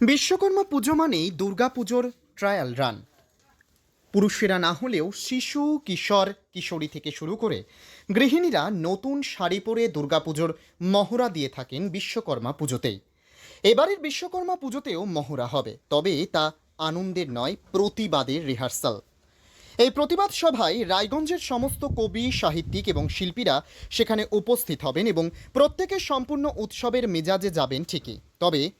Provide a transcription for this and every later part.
বিশ্বকর্মা পুজো মানেই দুর্গাপুজোর trial run পুরুষেরা না হলেও শিশু, কিশোর, কিশোরী থেকে শুরু করে গৃহিণীরা নতুন শাড়ি পরে দুর্গাপুজোর মহড়া দিয়ে থাকেন বিশ্বকর্মা পুজোতেই। এবারের বিশ্বকর্মা পুজোতেও মহড়া হবে, তবে তা আনন্দের নয়, প্রতিবাদের রিহার্সাল এই প্রতিবাদ সভায় রায়গঞ্জের সমস্ত কবি, সাহিত্যিক এবং শিল্পীরা সেখানে উপস্থিত হবেন এবং প্রত্যেকে সম্পূর্ণ উৎসবের মেজাজে যাবেন ঠিকই। তবে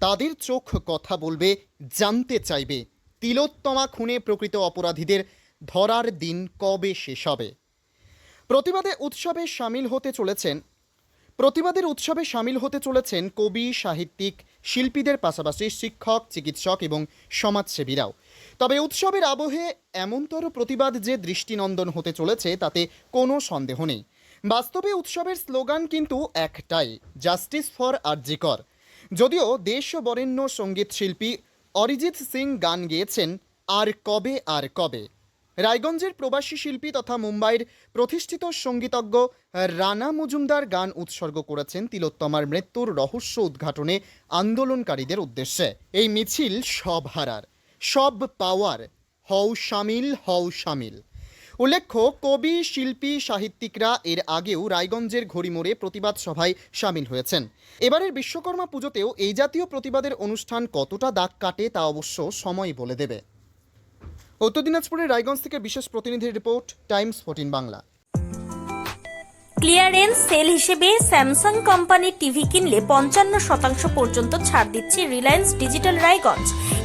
তাদের চোখ কথা বলবে, জানতে চাইবে। তিলোত্তমা খুনে প্রকৃত অপরাধীদের ধরার দিন কবে শেষ হবে? প্রতিবাদে উৎসবে সামিল হতে চলেছেন প্রতিবাদের উৎসবে সামিল হতে চলেছেন কবি, সাহিত্যিক, শিল্পীদের পাশাপাশি শিক্ষক, চিকিৎসক এবং সমাজসেবীরাও। তবে উৎসবের আবহে এমনতর প্রতিবাদ যে দৃষ্টিনন্দন হতে চলেছে, তাতে কোনো সন্দেহ নেই। বাস্তবে উৎসবের স্লোগান কিন্তু একটাই, জাস্টিস ফর আরজিকর যদিও দেশ বরেণ্য সংগীত শিল্পী অরিজিৎ সিং গান গেয়েছেন আর কবে আর কবে। রায়গঞ্জের প্রবাসী শিল্পী তথা মুম্বাইয়ের প্রতিষ্ঠিত সঙ্গীতজ্ঞ রানা মজুমদার গান উৎসর্গ করেছেন তিলোত্তমার মৃত্যুর রহস্য উদ্ঘাটনে আন্দোলনকারীদের উদ্দেশ্যে। এই মিছিল সব হারার, সব পাওয়ার, হও সামিল হও সামিল উল্লেখ্য, কবি, শিল্পী, সাহিত্যিকরা এর আগেও রায়গঞ্জের ঘড়িমোড়ে প্রতিবাদ সভায় সামিল হয়েছেন। এবারের বিশ্বকর্মা পুজোতেও এই জাতীয় প্রতিবাদের অনুষ্ঠান কতটা দাগ কাটে তা অবশ্য সময় বলে দেবে। উত্তর দিনাজপুরের রায়গঞ্জ থেকে বিশেষ প্রতিনিধির report, Times fourteen Bangla. Clearance sale হিসেবে স্যামসাং কোম্পানির টিভি কিনলে পঞ্চান্ন শতাংশ পর্যন্ত ছাড় দিচ্ছে রিলায়েন্স ডিজিটাল রায়গঞ্জ।